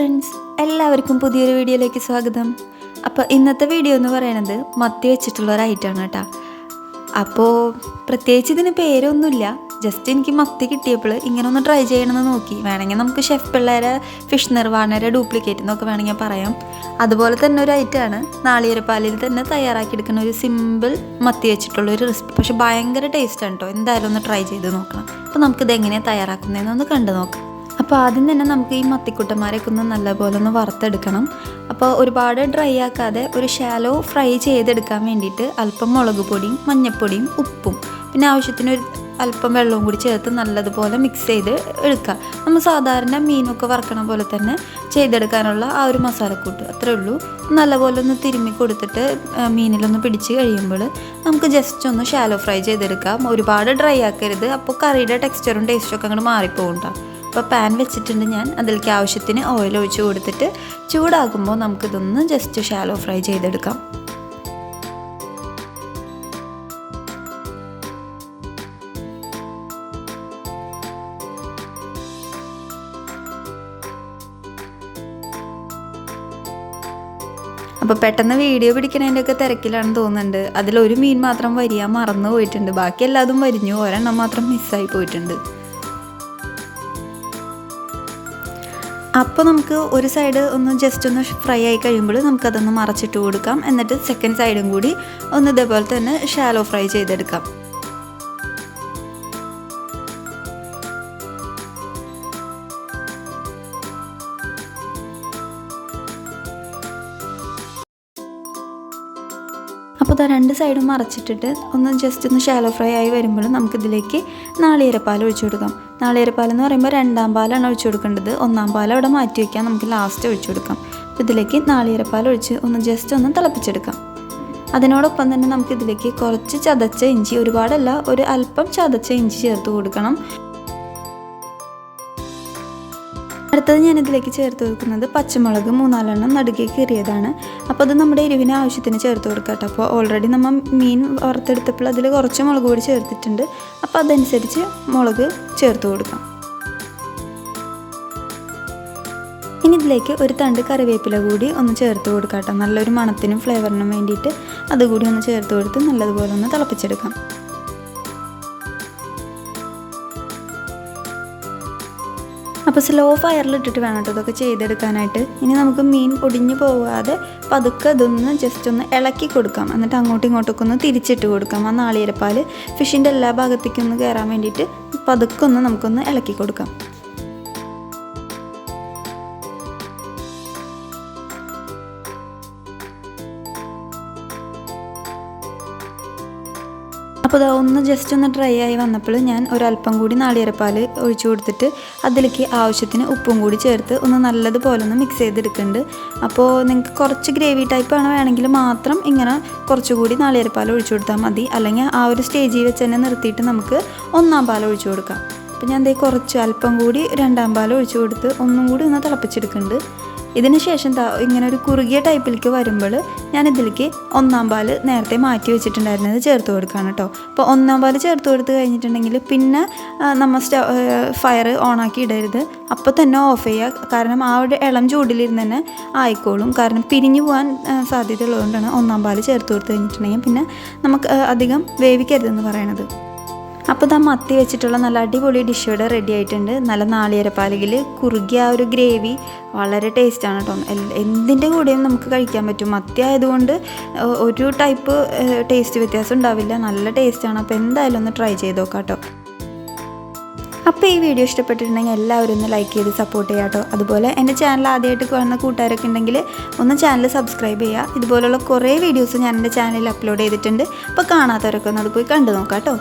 Friends എല്ലാവർക്കും പുതിയൊരു വീഡിയോയിലേക്ക് സ്വാഗതം. അപ്പോൾ ഇന്നത്തെ വീഡിയോ എന്ന് പറയുന്നത് മത്തി വെച്ചിട്ടുള്ള ഒരു ഐറ്റമാണ് കേട്ടോ. അപ്പോൾ പ്രത്യേകിച്ച് ഇതിന് പേരൊന്നുമില്ല. ജസ്റ്റ് എനിക്ക് മത്തി കിട്ടിയപ്പോൾ ഇങ്ങനെ ഒന്ന് ട്രൈ ചെയ്യണമെന്ന് നോക്കി. വേണമെങ്കിൽ നമുക്ക് ഷെഫ് പിള്ളേരെ ഫിഷ് നിർവാണരെ ഡ്യൂപ്ലിക്കേറ്റ് എന്നൊക്കെ വേണമെങ്കിൽ പറയാം. അതുപോലെ തന്നെ ഒരു ഐറ്റമാണ് നാളികേരപ്പാലിൽ തന്നെ തയ്യാറാക്കിയെടുക്കുന്ന ഒരു സിമ്പിൾ മത്തി വെച്ചിട്ടുള്ള ഒരു റെസിപ്പി പക്ഷേ ഭയങ്കര ടേസ്റ്റാണ് കേട്ടോ. എന്തായാലും ഒന്ന് ട്രൈ ചെയ്ത് നോക്കണം. അപ്പോൾ നമുക്കിത് എങ്ങനെയാണ് തയ്യാറാക്കുന്നതെന്ന് ഒന്ന് കണ്ടു നോക്കാം. അപ്പോൾ ആദ്യം തന്നെ നമുക്ക് ഈ മത്തിക്കുട്ടന്മാരെയൊക്കെ ഒന്ന് നല്ലപോലെ ഒന്ന് വറുത്തെടുക്കണം. അപ്പോൾ ഒരുപാട് ഡ്രൈ ആക്കാതെ ഒരു ഷാലോ ഫ്രൈ ചെയ്തെടുക്കാൻ വേണ്ടിയിട്ട് അല്പം മുളക് പൊടിയും മഞ്ഞൾപ്പൊടിയും ഉപ്പും പിന്നെ ആവശ്യത്തിന് ഒരു അല്പം വെള്ളവും കൂടി ചേർത്ത് നല്ലതുപോലെ മിക്സ് ചെയ്ത് എടുക്കുക. നമ്മൾ സാധാരണ മീനൊക്കെ വറക്കണ പോലെ തന്നെ ചെയ്തെടുക്കാനുള്ള ആ ഒരു മസാലക്കൂട്ട്. അത്രേ ഉള്ളൂ. നല്ലപോലെ ഒന്ന് തിരുമ്മി കൊടുത്തിട്ട് മീനിലൊന്ന് പിടിച്ച് കഴിയുമ്പോൾ നമുക്ക് ജസ്റ്റ് ഒന്ന് ഷാലോ ഫ്രൈ ചെയ്തെടുക്കാം. ഒരുപാട് ഡ്രൈ ആക്കരുത്. അപ്പോൾ കറിയുടെ ടെക്സ്ചറും ടേസ്റ്റും ഒക്കെ അങ്ങോട്ട് മാറിപ്പോകുണ്ടാവും അപ്പോൾ പാൻ വെച്ചിട്ടുണ്ട് ഞാൻ. അതിലേക്ക് ആവശ്യത്തിന് ഓയിൽ ഒഴിച്ച് കൊടുത്തിട്ട് ചൂടാകുമ്പോൾ നമുക്കിതൊന്ന് ജസ്റ്റ് ഷാലോ ഫ്രൈ ചെയ്തെടുക്കാം. അപ്പോൾ പെട്ടെന്ന് വീഡിയോ പിടിക്കണതിന്റെ ഒക്കെ തിരക്കിലാണെന്ന് തോന്നുന്നുണ്ട്. അതിലൊരു മീൻ മാത്രം വരിയാൻ മറന്നു പോയിട്ടുണ്ട് ബാക്കി എല്ലാതും വരിഞ്ഞു. ഒരെണ്ണം മാത്രം മിസ്സായി പോയിട്ടുണ്ട്. അപ്പോൾ നമുക്ക് ഒരു സൈഡ് ഒന്ന് ജസ്റ്റ് ഒന്ന് ഫ്രൈ ആയി കഴിയുമ്പോൾ നമുക്കതൊന്ന് മറച്ചിട്ട് കൊടുക്കാം. എന്നിട്ട് സെക്കൻഡ് സൈഡും കൂടി ഒന്ന് ഇതേപോലെ തന്നെ ഷാലോ ഫ്രൈ ചെയ്തെടുക്കാം. അപ്പോൾ ഇതാ രണ്ട് സൈഡും മറച്ചിട്ടിട്ട് ഒന്ന് ജസ്റ്റ് ഒന്ന് ഷാലോ ഫ്രൈ ആയി വരുമ്പോൾ നമുക്കിതിലേക്ക് നാളികേരപ്പാൽ ഒഴിച്ചു കൊടുക്കാം. നാളികേരപ്പാൽ എന്ന് പറയുമ്പോൾ രണ്ടാം പാലാണ് ഒഴിച്ചു കൊടുക്കേണ്ടത്. ഒന്നാം പാൽ അവിടെ മാറ്റി വയ്ക്കാം നമുക്ക് ലാസ്റ്റ് ഒഴിച്ചു കൊടുക്കാം. അപ്പോൾ ഇതിലേക്ക് നാളികേരപ്പാൽ ഒഴിച്ച് ഒന്ന് ജസ്റ്റ് ഒന്ന് തിളപ്പിച്ചെടുക്കാം. അതിനോടൊപ്പം തന്നെ നമുക്കിതിലേക്ക് കുറച്ച് ചതച്ച ഇഞ്ചി ഒരുപാടല്ല ഒരു അല്പം ചതച്ച ഇഞ്ചി ചേർത്ത് കൊടുക്കണം. അടുത്തത് ഞാൻ ഇതിലേക്ക് ചേർത്ത് കൊടുക്കുന്നത് പച്ചമുളക് മൂന്നാലെണ്ണം നടുകെ കീറിയതാണ്. അപ്പോൾ അത് നമ്മുടെ എരിവിന് ആവശ്യത്തിന് ചേർത്ത് കൊടുക്കാം കേട്ടോ. അപ്പോൾ ഓൾറെഡി നമ്മൾ മീൻ വറുത്തെടുത്തപ്പോൾ അതിൽ കുറച്ച് മുളക് പൊടി ചേർത്തിട്ടുണ്ട്. അപ്പോൾ അതനുസരിച്ച് മുളക് ചേർത്ത് കൊടുക്കാം. ഇനി ഇതിലേക്ക് ഒരു തണ്ട് കറിവേപ്പില കൂടി ഒന്ന് ചേർത്ത് കൊടുക്കാം കേട്ടോ. നല്ലൊരു മണത്തിനും ഫ്ലേവറിനും വേണ്ടിയിട്ട് അതുകൂടി ഒന്ന് ചേർത്ത് കൊടുത്ത് നല്ലതുപോലെ ഒന്ന് തിളപ്പിച്ചെടുക്കാം. അപ്പോൾ സ്ലോ ഫയറിലിട്ടിട്ട് വേണം കേട്ടോ ഇതൊക്കെ ചെയ്തെടുക്കാനായിട്ട്. ഇനി നമുക്ക് മീൻ പൊടിഞ്ഞു പോകാതെ പതുക്കെ അതൊന്ന് ജസ്റ്റ് ഒന്ന് ഇളക്കി കൊടുക്കാം. എന്നിട്ട് അങ്ങോട്ടും ഇങ്ങോട്ടൊക്കെ ഒന്ന് തിരിച്ചിട്ട് കൊടുക്കാം. ആ നാളികേരപ്പാൽ ഫിഷിന്റെ എല്ലാ ഭാഗത്തേക്കും ഒന്ന് കയറാൻ വേണ്ടിയിട്ട് പതുക്കെ ഒന്ന് നമുക്കൊന്ന് ഇളക്കി കൊടുക്കാം. അപ്പോൾ ഇതാ ഒന്ന് ജസ്റ്റ് ഒന്ന് ഡ്രൈ ആയി വന്നപ്പോൾ ഞാൻ ഒരല്പം കൂടി നാളികേരപ്പാൽ ഒഴിച്ചു കൊടുത്തിട്ട് അതിലേക്ക് ആവശ്യത്തിന് ഉപ്പും കൂടി ചേർത്ത് ഒന്ന് നല്ലതുപോലെ ഒന്ന് മിക്സ് ചെയ്തെടുക്കുന്നുണ്ട്. അപ്പോൾ നിങ്ങൾക്ക് കുറച്ച് ഗ്രേവി ടൈപ്പാണ് വേണമെങ്കിൽ മാത്രം ഇങ്ങനെ കുറച്ചുകൂടി നാളികേരപ്പാൽ ഒഴിച്ചു കൊടുത്താൽ മതി. അല്ലെങ്കിൽ ആ ഒരു സ്റ്റേജിൽ വെച്ച് തന്നെ നിർത്തിയിട്ട് നമുക്ക് ഒന്നാം പാൽ ഒഴിച്ചു കൊടുക്കാം. അപ്പോൾ ഞാൻ ദേ കുറച്ച് അല്പം കൂടി രണ്ടാം പാൽ ഒഴിച്ചു കൊടുത്ത് ഒന്നും കൂടി ഒന്ന് തിളപ്പിച്ചെടുക്കുന്നുണ്ട്. ഇതിന് ശേഷം ഇങ്ങനെ ഒരു കുറുകിയ ടൈപ്പിലേക്ക് വരുമ്പോൾ ഞാൻ ഇതിലേക്ക് ഒന്നാം പാൽ നേരത്തെ മാറ്റി വെച്ചിട്ടുണ്ടായിരുന്നത് ചേർത്ത് കൊടുക്കുകയാണ് കേട്ടോ. അപ്പോൾ ഒന്നാം പാൽ ചേർത്ത് കൊടുത്ത് കഴിഞ്ഞിട്ടുണ്ടെങ്കിൽ പിന്നെ നമ്മൾ സ്റ്റ ഫയർ ഓണാക്കി ഇടരുത്. അപ്പോൾ തന്നെ ഓഫ് ചെയ്യുക. കാരണം ആ ഒരു ഇളം ചൂടിലിരുന്ന് തന്നെ ആയിക്കോളും. കാരണം പിരിഞ്ഞു പോകാൻ സാധ്യത സാധ്യതയുള്ളതുകൊണ്ടാണ് ഒന്നാം പാൽ ചേർത്ത് കൊടുത്ത് കഴിഞ്ഞിട്ടുണ്ടെങ്കിൽ പിന്നെ നമുക്ക് അധികം വേവിക്കരുതെന്ന് പറയണത്. അപ്പോൾ ഇതാ മത്തി വെച്ചിട്ടുള്ള നല്ല അടിപൊളി ഡിഷ് ഇവിടെ റെഡി ആയിട്ടുണ്ട്. നല്ല നാളികേരപ്പാലിൽ കുറുകിയ ആ ഒരു ഗ്രേവി വളരെ ടേസ്റ്റാണ് കേട്ടോ എന്തിന്റെ കൂടെയും നമുക്ക് കഴിക്കാൻ പറ്റും. മത്തി ആയതുകൊണ്ട് ഒരു ടൈപ്പ് ടേസ്റ്റ് വ്യത്യാസം ഉണ്ടാവില്ല. നല്ല ടേസ്റ്റാണ് അപ്പോൾ എന്തായാലും ഒന്ന് ട്രൈ ചെയ്ത് നോക്കാം കേട്ടോ അപ്പോൾ ഈ വീഡിയോ ഇഷ്ടപ്പെട്ടിട്ടുണ്ടെങ്കിൽ എല്ലാവരും ഒന്ന് ലൈക്ക് ചെയ്ത് സപ്പോർട്ട് ചെയ്യാം കേട്ടോ അതുപോലെ എന്റെ ചാനൽ ആദ്യമായിട്ട് കാണുന്ന കൂട്ടുകാരൊക്കെ ഉണ്ടെങ്കിൽ ഒന്ന് ചാനൽ സബ്സ്ക്രൈബ് ചെയ്യുക ഇതുപോലുള്ള കുറേ വീഡിയോസ് ഞാൻ എന്റെ ചാനലിൽ അപ്ലോഡ് ചെയ്തിട്ടുണ്ട്. അപ്പോൾ കാണാത്തവരൊക്കെ ഒന്ന് പോയി കണ്ടു നോക്കാം കേട്ടോ